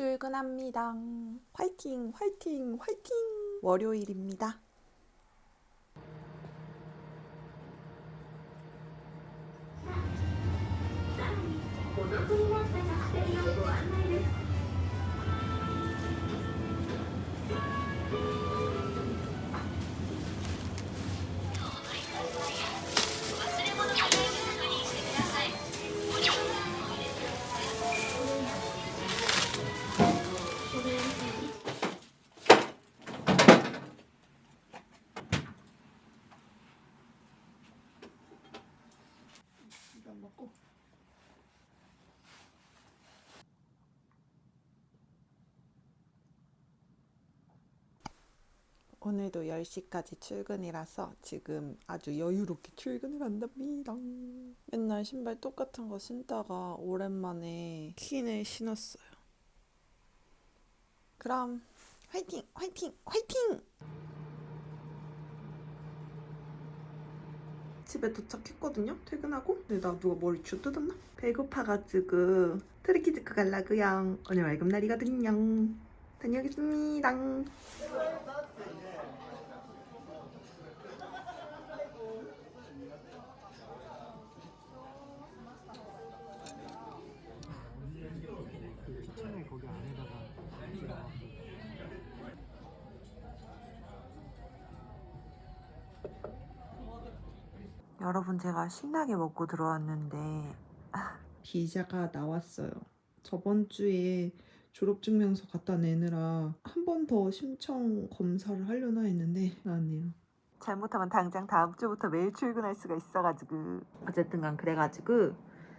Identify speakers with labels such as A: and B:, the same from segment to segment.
A: 출근합니다. 화이팅, 화이팅, 화이팅! 월요일입니다. 오늘도 10시까지 출근이라서 지금 아주 여유롭게 출근을 한답니다. 맨날 신발 똑같은 거 신다가 오랜만에 퀸을 신었어요. 그럼 화이팅! 화이팅! 화이팅! 집에 도착했거든요. 퇴근하고. 근데 나 누가 머리 쥐어 뜯었나? 배고파가지고 트리키즈크 갈라고요. 오늘 월급날이거든요. 다녀오겠습니다. 여러분 제가 신나게 먹고 들어왔는데 비자가 나왔어요. 저번 주에 졸업증명서 갖다 내느라 한 번더 신청 검사를 하려나 했는데 나왔네요. 잘못하면 당장 다음 주부터 매일 출근할 수가 있어가지고 어쨌든간 그래가지고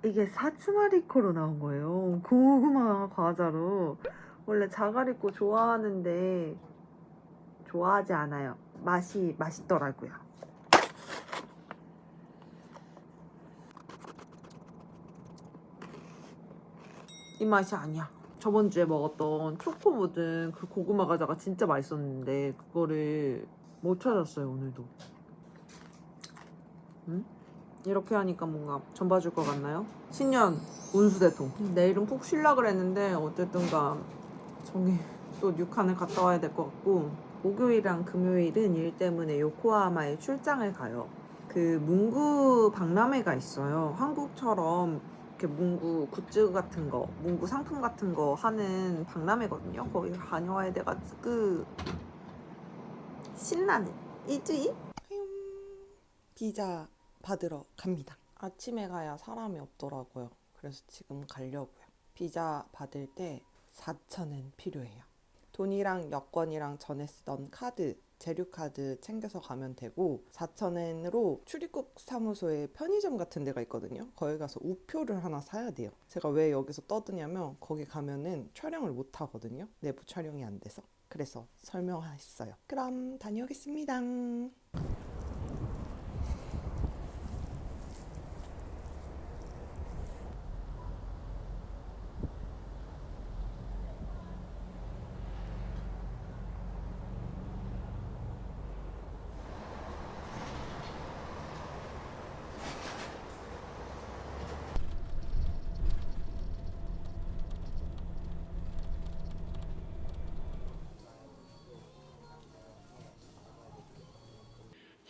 A: 이게 사츠마리코로 나온 거예요. 고구마 과자로 원래 자가리코 좋아하는데 좋아하지 않아요. 맛이 맛있더라고요. 이 맛이 아니야. 저번 주에 먹었던 초코 묻은 그 고구마 과자가 진짜 맛있었는데 그거를 못 찾았어요 오늘도. 응? 이렇게 하니까 뭔가 전 봐줄 것 같나요? 신년 운수대통. 내일은 푹 쉬려 그랬는데 어쨌든간 저기 또 뉴칸을 갔다 와야 될 것 같고 목요일이랑 금요일은 일 때문에 요코하마에 출장을 가요. 그 문구 박람회가 있어요. 한국처럼 이렇게 문구 굿즈 같은 거, 문구 상품 같은 거 하는 박람회거든요. 거기 다녀와야 돼가지고 신나는 일주일? 비자 받으러 갑니다. 아침에 가야 사람이 없더라고요. 그래서 지금 가려고요. 비자 받을 때 4천엔 필요해요. 돈이랑 여권이랑 전에 쓰던 카드, 재료카드 챙겨서 가면 되고 4천엔으로 출입국 사무소에 편의점 같은 데가 있거든요. 거기 가서 우표를 하나 사야 돼요. 제가 왜 여기서 떠드냐면 거기 가면은 촬영을 못 하거든요. 내부 촬영이 안 돼서. 그래서 설명했어요. 그럼 다녀오겠습니다.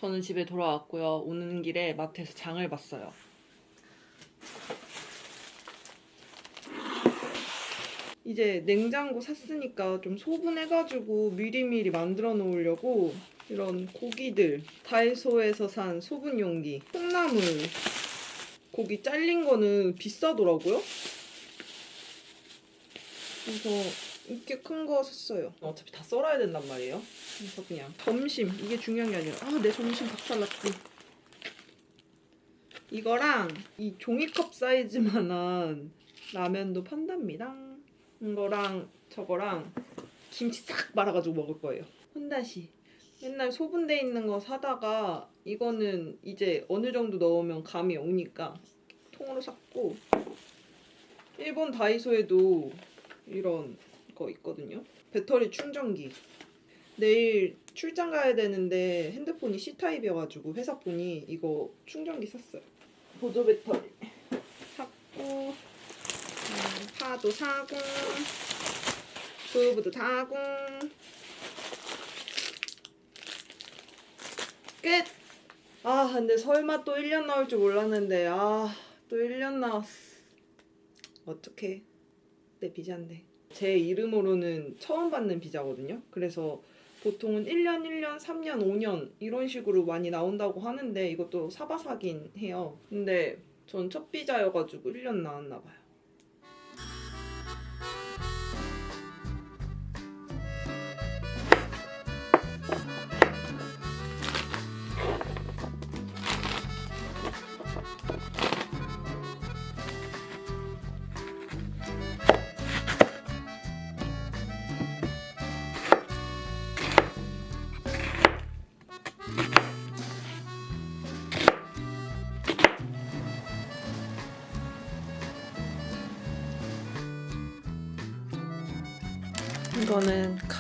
A: 저는 집에 돌아왔고요. 오는 길에 마트에서 장을 봤어요. 이제 냉장고 샀으니까 좀 소분해가지고 미리미리 만들어 놓으려고 이런 고기들 다이소에서 산 소분 용기 콩나물 고기 잘린 거는 비싸더라고요. 그래서 이렇게 큰 거 샀어요. 어차피 다 썰어야 된단 말이에요. 그래서 그냥 점심 이게 중요한 게 아니라 아 내 점심 박살났지. 이거랑 이 종이컵 사이즈만한 라면도 판답니다. 이거랑 저거랑 김치 싹 말아가지고 먹을 거예요. 혼다시. 맨날 소분돼 있는 거 사다가 이거는 이제 어느 정도 넣으면 감이 오니까 통으로 샀고 일본 다이소에도 이런 거 있거든요. 배터리 충전기. 내일 출장 가야 되는데 핸드폰이 C타입이어가지고 회사 분이 이거 충전기 샀어요. 보조 배터리 샀고 음, 파도 사고 후브도 타고 끝! 아 근데 설마 또 1년 나올 줄 몰랐는데 아 또 1년 나왔어 어떡해 내 비자인데 제 이름으로는 처음 받는 비자거든요. 그래서 보통은 1년, 1년, 3년, 5년 이런 식으로 많이 나온다고 하는데 이것도 사바사긴 해요. 근데 전 첫 비자여가지고 1년 나왔나 봐요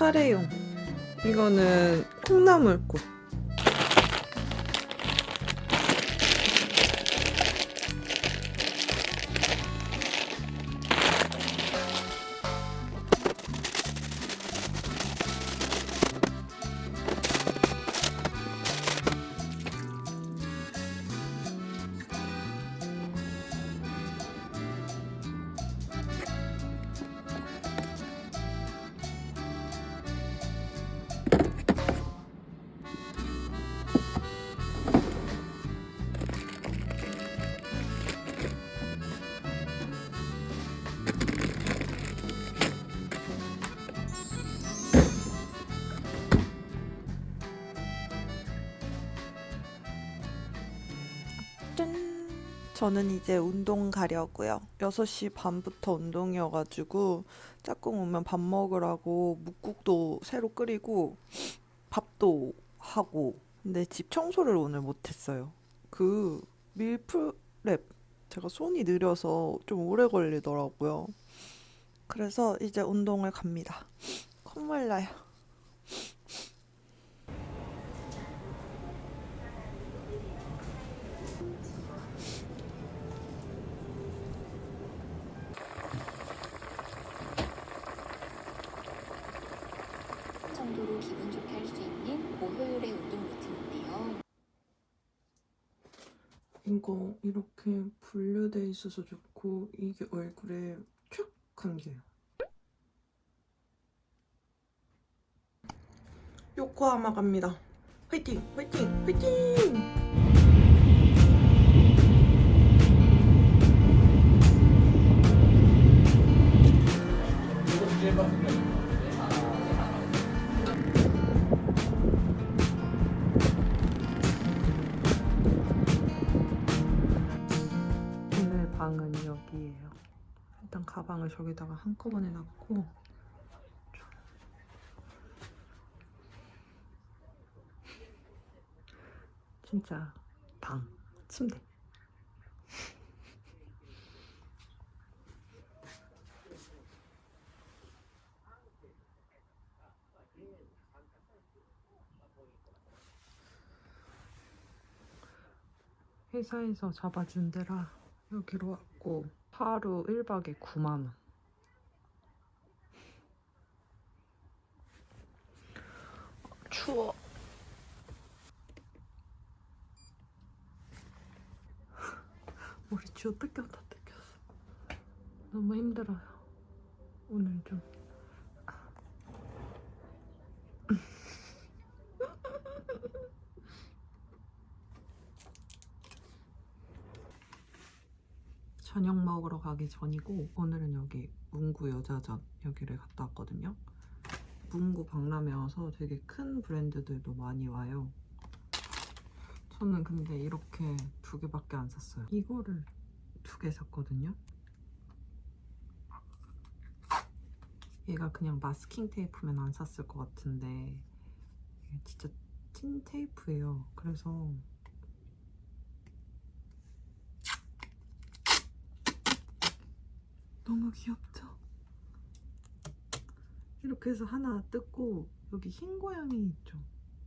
A: 카레용. 이거는 콩나물국. 짠! 저는 이제 운동 가려고요. 6시 반부터 운동이어가지고 짝꿍 오면 밥 먹으라고 묵국도 새로 끓이고 밥도 하고 근데 집 청소를 오늘 못했어요. 그 밀프렙 제가 손이 느려서 좀 오래 걸리더라고요. 그래서 이제 운동을 갑니다. 콧물 나요.
B: 정도로 기분 좋게 할 수 있는 고효율의 운동 루틴인데요.
A: 이거 이렇게 분류돼 있어서 좋고 이게 얼굴에 촥 감겨요. 요코하마 갑니다. 화이팅! 화이팅! 화이팅! 저기다가 한꺼번에 놨고 진짜 방, 침대. 회사에서 잡아준 데라 여기로 왔고 하루 1박에 9만 원. 추워. 머리 쥐어 뜯겼다 뜯겼어. 너무 힘들어요. 오늘 좀. 저녁 먹으러 가기 전이고 오늘은 여기 문구 여자전 여기를 갔다 왔거든요. 문구 박람회여서 되게 큰 브랜드들도 많이 와요. 저는 근데 이렇게 두 개밖에 안 샀어요. 이거를 두 개 샀거든요. 얘가 그냥 마스킹 테이프면 안 샀을 것 같은데 진짜 찐 테이프예요. 그래서 너무 귀엽죠? 이렇게 해서 하나 뜯고 여기 흰 고양이 있죠?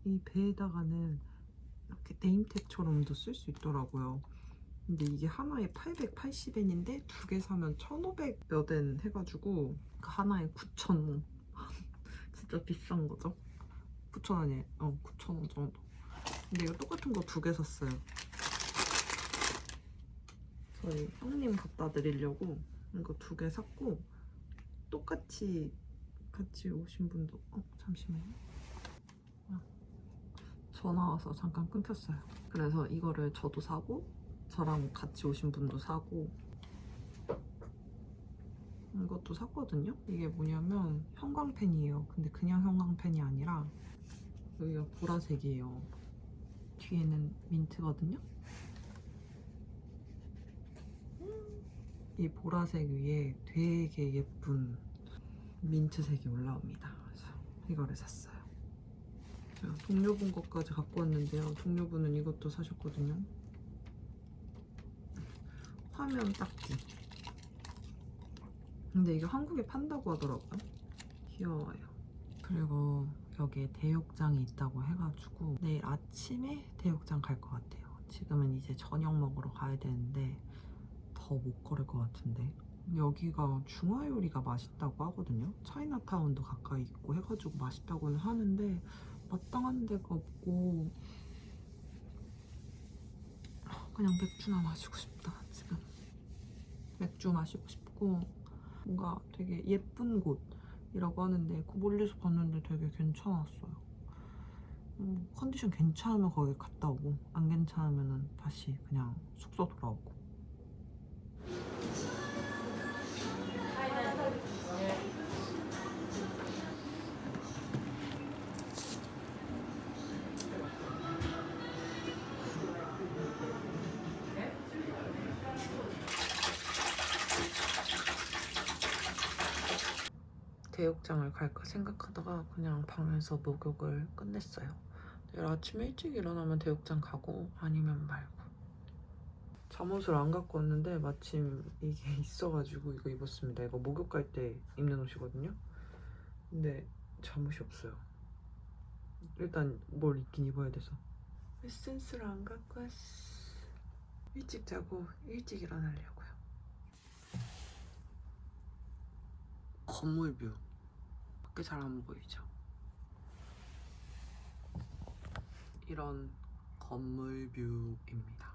A: 이 배에다가는 이렇게 네임택처럼도 쓸 수 있더라고요. 근데 이게 하나에 880엔인데 두 개 사면 1,500 몇 엔 해가지고 그 하나에 9,000원 진짜 비싼 거죠? 9,000원이에요. 어, 9,000원 정도. 근데 이거 똑같은 거 두 개 샀어요. 저희 형님 갖다 드리려고 이거 두 개 샀고 똑같이 같이 오신 분도 어 잠시만요. 아, 전화 와서 잠깐 끊겼어요. 그래서 이거를 저도 사고 저랑 같이 오신 분도 사고 이것도 샀거든요. 이게 뭐냐면 형광펜이에요. 근데 그냥 형광펜이 아니라 여기가 보라색이에요. 뒤에는 민트거든요. 이 보라색 위에 되게 예쁜 민트색이 올라옵니다. 그래서 이거를 샀어요. 동료분 것까지 갖고 왔는데요. 동료분은 이것도 사셨거든요. 화면 닦기. 근데 이게 한국에 판다고 하더라고요. 귀여워요. 그리고 여기에 대욕장이 있다고 해가지고 내일 아침에 대욕장 갈 것 같아요. 지금은 이제 저녁 먹으러 가야 되는데 더 못 걸을 것 같은데 여기가 중화 요리가 맛있다고 하거든요. 차이나타운도 가까이 있고 해가지고 맛있다고는 하는데 마땅한 데가 없고 그냥 맥주나 마시고 싶다 지금 맥주 마시고 싶고 뭔가 되게 예쁜 곳이라고 하는데 그 멀리서 봤는데 되게 괜찮았어요. 음, 컨디션 괜찮으면 거기 갔다 오고 안 괜찮으면 다시 그냥 숙소 돌아오고 대욕장을 갈까 생각하다가 그냥 방에서 목욕을 끝냈어요. 내일 아침 일찍 일어나면 대욕장 가고 아니면 말고. 잠옷을 안 갖고 왔는데 마침 이게 있어가지고 이거 입었습니다. 이거 목욕 갈 때 입는 옷이거든요. 근데 잠옷이 없어요. 일단 뭘 입긴 입어야 돼서. 에센스를 안 갖고 왔어. 일찍 자고 일찍 일어나려고요. 건물 뷰. 밖에 잘 안 보이죠? 이런 건물 뷰입니다.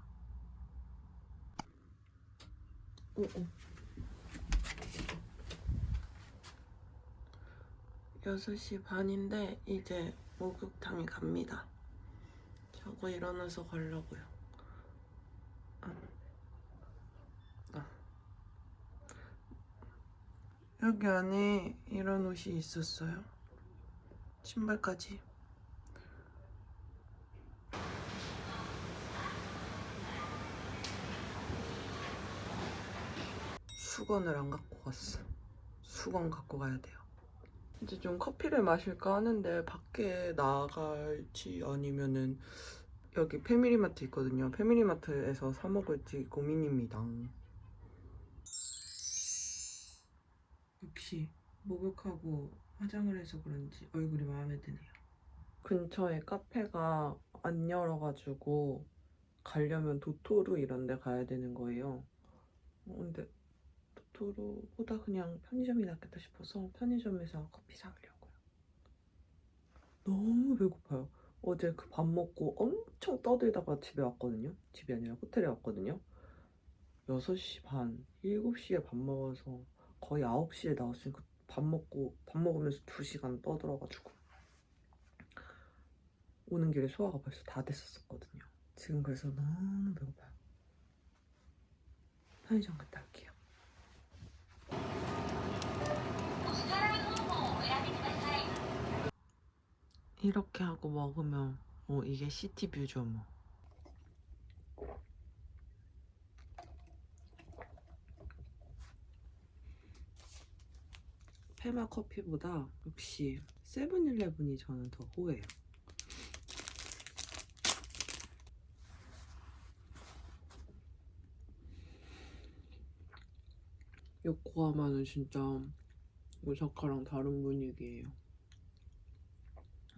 A: 오, 오. 6시 반인데 이제 목욕탕에 갑니다. 자고 일어나서 가려고요. 아. 아. 여기 안에 이런 옷이 있었어요. 신발까지. 수건을 안 갖고 갔어. 수건 갖고 가야 돼요. 이제 좀 커피를 마실까 하는데 밖에 나갈지 아니면은 여기 패밀리마트 있거든요. 패밀리마트에서 사 먹을지 고민입니다. 역시 목욕하고 화장을 해서 그런지 얼굴이 마음에 드네요. 근처에 카페가 안 열어가지고 가려면 도토루 이런 데 가야 되는 거예요. 어, 근데 도토루보다 그냥 편의점이 낫겠다 싶어서 편의점에서 커피 사오려고요. 너무 배고파요. 어제 그 밥 먹고 엄청 떠들다가 집에 왔거든요. 집이 아니라 호텔에 왔거든요. 6시 반, 7시에 밥 먹어서 거의 9시에 나왔으니까 밥 먹고 밥 먹으면서 2시간 떠들어가지고 오는 길에 소화가 벌써 다 됐었거든요. 지금 그래서 너무 배고파요. 편의점 갔다 올게요. 이렇게 하고 먹으면 어 이게 시티뷰죠 뭐. 페마 커피보다 역시 세븐일레븐이 저는 더 호해요. 요코하마는 진짜 오사카랑 다른 분위기예요.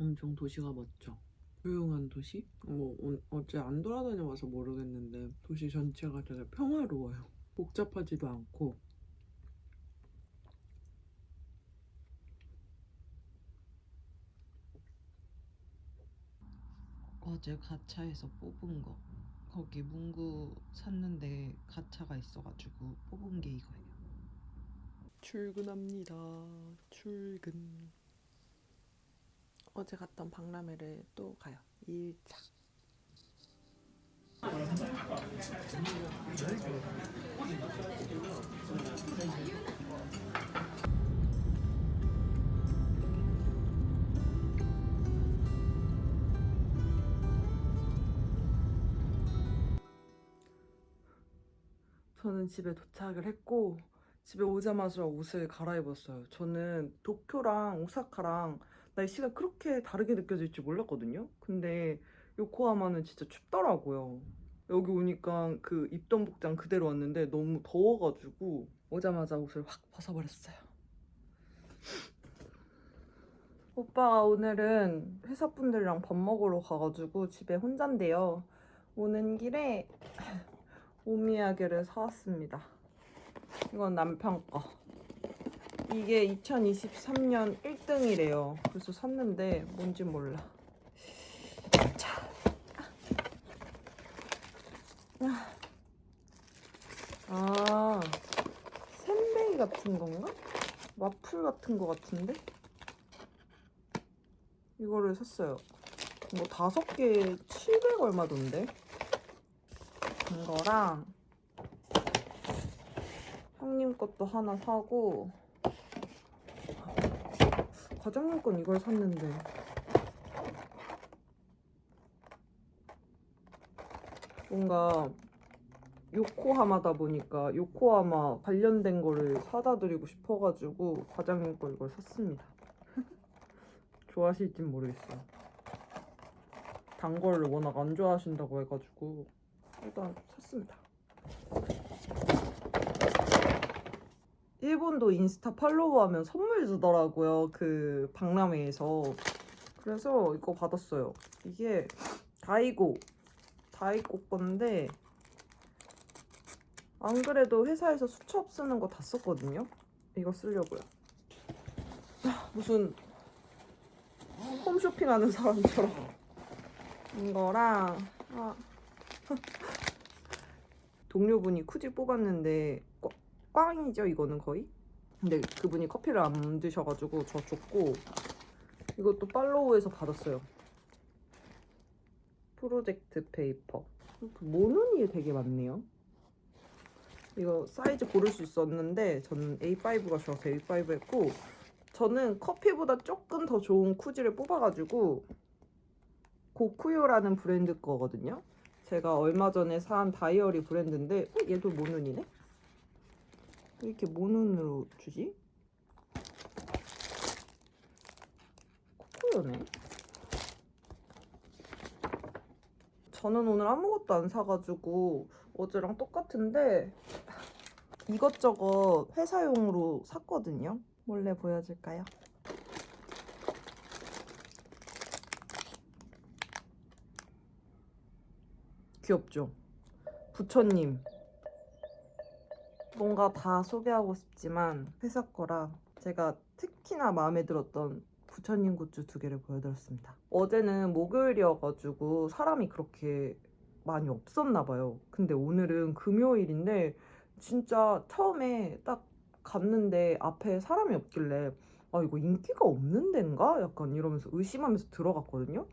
A: 엄청 도시가 멋져. 조용한 도시? 뭐 오- 어제 안 돌아다녀봐서 모르겠는데 도시 전체가 되게 평화로워요. 복잡하지도 않고 어제 가차에서 뽑은 거 거기 문구 샀는데 가차가 있어가지고 뽑은 게 이거예요. 출근합니다. 출근. 어제 갔던 박람회를 또 가요. 1차. 저는 집에 도착을 했고 집에 오자마자 옷을 갈아입었어요. 저는 도쿄랑 오사카랑 날씨가 그렇게 다르게 느껴질 줄 몰랐거든요. 근데 요코하마는 진짜 춥더라고요. 여기 오니까 그 입던 복장 그대로 왔는데 너무 더워가지고 오자마자 옷을 확 벗어버렸어요. 오빠가 오늘은 회사 분들이랑 밥 먹으러 가가지고 집에 혼잔데요. 오는 길에 오미야게를 사왔습니다. 이건 남편 거. 이게 2023년 1등이래요. 그래서 샀는데 뭔지 몰라. 자. 아, 샌베이 같은 건가? 와플 같은 거 같은데? 이거를 샀어요. 뭐 다섯 개에 700 얼마던데? 이거랑 형님 것도 하나 사고 과장님 건 이걸 샀는데 뭔가 요코하마다 보니까 요코하마 관련된 거를 사다 드리고 싶어가지고 과장님 거 이걸 샀습니다. 좋아하실진 모르겠어요. 단 거를 워낙 안 좋아하신다고 해가지고 일단 샀습니다. 일본도 인스타 팔로우하면 선물 주더라고요. 그 박람회에서. 그래서 이거 받았어요. 이게 다이고 다이고 건데 안 그래도 회사에서 수첩 쓰는 거 다 썼거든요. 이거 쓰려고요. 아, 무슨 홈쇼핑하는 사람처럼 이거랑 아, 동료분이 쿠지 뽑았는데 꽝- 꽝이죠 이거는 거의? 근데 그분이 커피를 안 드셔가지고 저 줬고 이것도 팔로우에서 받았어요. 프로젝트 페이퍼. 그 모눈이 되게 많네요. 이거 사이즈 고를 수 있었는데 저는 A5가 좋아서 A5 했고 저는 커피보다 조금 더 좋은 쿠지를 뽑아가지고 고쿠요라는 브랜드 거거든요 제가 얼마 전에 산 다이어리 브랜드인데 어, 얘도 모눈이네? 왜 이렇게 모눈으로 주지? 코코요네 저는 오늘 아무것도 안 사가지고 어제랑 똑같은데 이것저것 회사용으로 샀거든요 몰래 보여줄까요? 귀엽죠? 부처님 뭔가 다 소개하고 싶지만 회사 거라 제가 특히나 마음에 들었던 부처님 굿즈 두 개를 보여드렸습니다. 어제는 목요일이어가지고 사람이 그렇게 많이 없었나 봐요. 근데 오늘은 금요일인데 진짜 처음에 딱 갔는데 앞에 사람이 없길래 아 이거 인기가 없는 데인가? 약간 이러면서 의심하면서 들어갔거든요.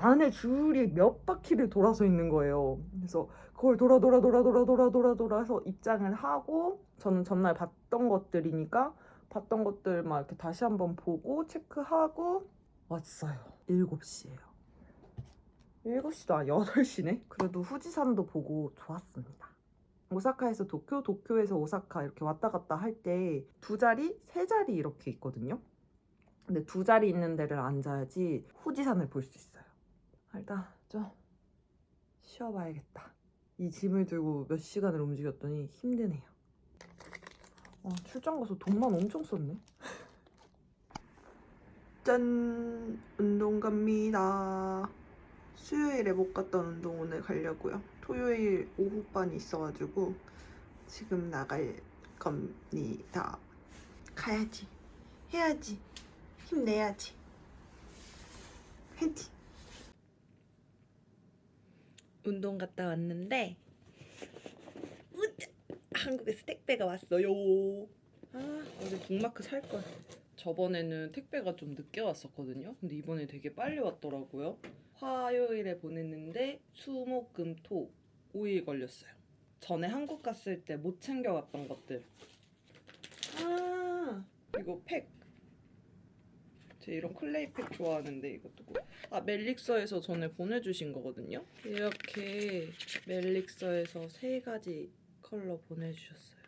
A: 안에 줄이 몇 바퀴를 돌아서 있는 거예요. 그래서 그걸 돌아 돌아 돌아 돌아 돌아 돌아 돌아서 입장을 하고 저는 전날 봤던 것들이니까 봤던 것들 막 이렇게 다시 한번 보고 체크하고 왔어요. 7시예요. 7시도 아니 8시네. 그래도 후지산도 보고 좋았습니다. 오사카에서 도쿄, 도쿄에서 오사카 이렇게 왔다 갔다 할 때 두 자리, 세 자리 이렇게 있거든요. 근데 두 자리 있는 데를 앉아야지 후지산을 볼 수 있어요. 일단 좀 쉬어봐야겠다. 이 짐을 들고 몇 시간을 움직였더니 힘드네요. 어, 출장 가서 돈만 엄청 썼네. 짠! 운동 갑니다. 수요일에 못 갔던 운동 오늘 가려고요. 토요일 오후반이 있어가지고 지금 나갈 겁니다. 가야지. 해야지. 힘내야지. 화이팅! 운동 갔다 왔는데! 한국에서 택배가 왔어요. 아 어제 북마크 살 걸. 저번에는 택배가 좀 늦게 왔었거든요. 근데 이번에 되게 빨리 왔더라고요. 화요일에 보냈는데 수목금토 5일 걸렸어요. 전에 한국 갔을 때 못 챙겨왔던 것들. 아 이거 팩. 제 이런 클레이 팩 좋아하는데 이것도 뭐- 아 멜릭서에서 전에 보내주신 거거든요. 이렇게 멜릭서에서 세 가지 컬러 보내주셨어요.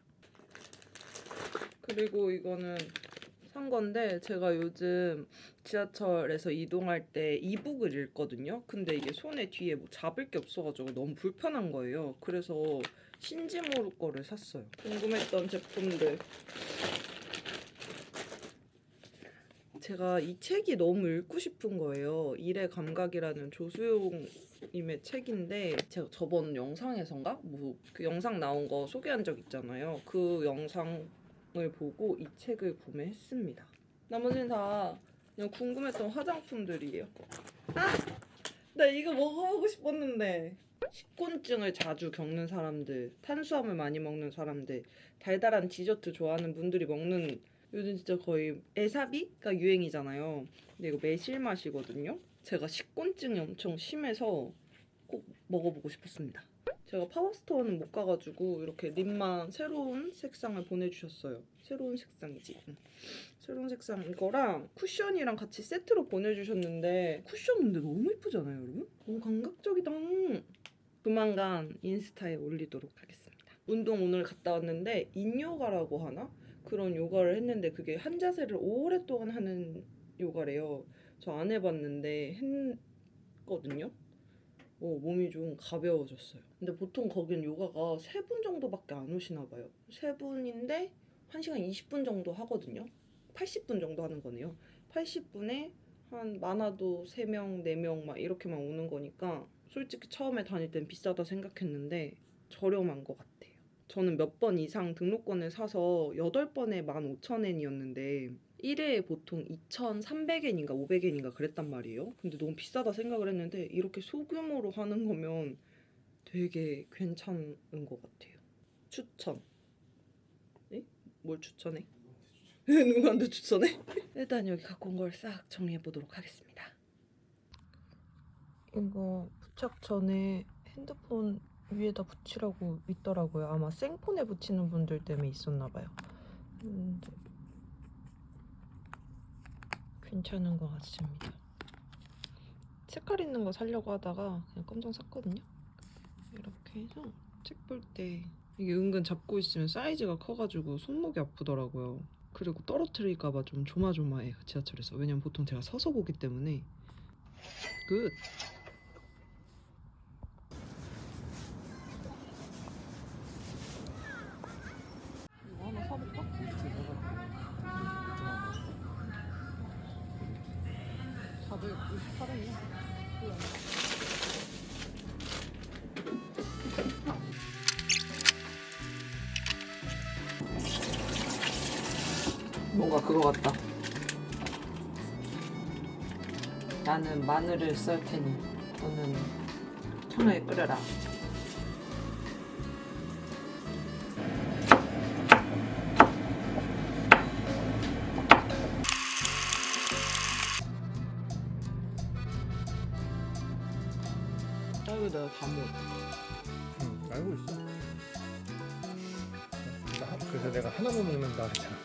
A: 그리고 이거는 산 건데 제가 요즘 지하철에서 이동할 때 이북을 읽거든요. 근데 이게 손에 뒤에 뭐 잡을 게 없어가지고 너무 불편한 거예요. 그래서 신지모루 거를 샀어요. 궁금했던 제품들. 제가 이 책이 너무 읽고 싶은 거예요. 일의 감각이라는 조수용님의 책인데 제가 저번 영상에선가 뭐 그 영상 나온 거 소개한 적 있잖아요. 그 영상을 보고 이 책을 구매했습니다. 나머지는 다 그냥 궁금했던 화장품들이에요. 아, 나 이거 먹어보고 싶었는데. 식곤증을 자주 겪는 사람들, 탄수화물 많이 먹는 사람들, 달달한 디저트 좋아하는 분들이 먹는 요즘 진짜 거의 에사비가 유행이잖아요. 근데 이거 매실 맛이거든요. 제가 식곤증이 엄청 심해서 꼭 먹어보고 싶었습니다. 제가 파워스토어는 못 가가지고 이렇게 립만 새로운 색상을 보내주셨어요. 새로운 색상이지. 응. 새로운 색상 이거랑 쿠션이랑 같이 세트로 보내주셨는데 쿠션 근데 너무 예쁘잖아요, 여러분? 너무 감각적이다. 조만간 인스타에 올리도록 하겠습니다. 운동 오늘 갔다 왔는데 인요가라고 하나? 그런 요가를 했는데 그게 한 자세를 오랫동안 하는 요가래요. 저 안 해봤는데 했거든요. 어, 몸이 좀 가벼워졌어요. 근데 보통 거긴 요가가 세 분 정도밖에 안 오시나 봐요. 세 분인데 1시간 20분 정도 하거든요. 80분 정도 하는 거네요. 80분에 한 많아도 3명, 4명 막 이렇게만 오는 거니까 솔직히 처음에 다닐 땐 비싸다 생각했는데 저렴한 것 같아요. 저는 몇 번 이상 등록권을 사서 8번에 15,000엔이었는데 1회에 보통 2,300엔인가 500엔인가 그랬단 말이에요. 근데 너무 비싸다 생각을 했는데 이렇게 소규모로 하는 거면 되게 괜찮은 것 같아요. 추천. 에? 뭘 추천해? 누구한테 추천해? 일단 여기 갖고 온 걸 싹 정리해 보도록 하겠습니다. 이거 부착 전에 핸드폰 위에다 붙이라고 있더라고요. 아마 생폰에 붙이는 분들 때문에 있었나 봐요. 근데 괜찮은 것 같습니다. 색깔 있는 거 사려고 하다가 그냥 검정 샀거든요. 이렇게 해서 책 볼 때 이게 은근 잡고 있으면 사이즈가 커가지고 손목이 아프더라고요. 그리고 떨어뜨릴까봐 좀 조마조마해요 지하철에서. 왜냐면 보통 제가 서서 보기 때문에 굿. 나는 마늘을 썰 테니 너는 청에 끓여라. 아 이거 내가 다 먹었다.
C: 응, 알고 있어. 나- 그래서 내가 하나만 먹는다 했잖아.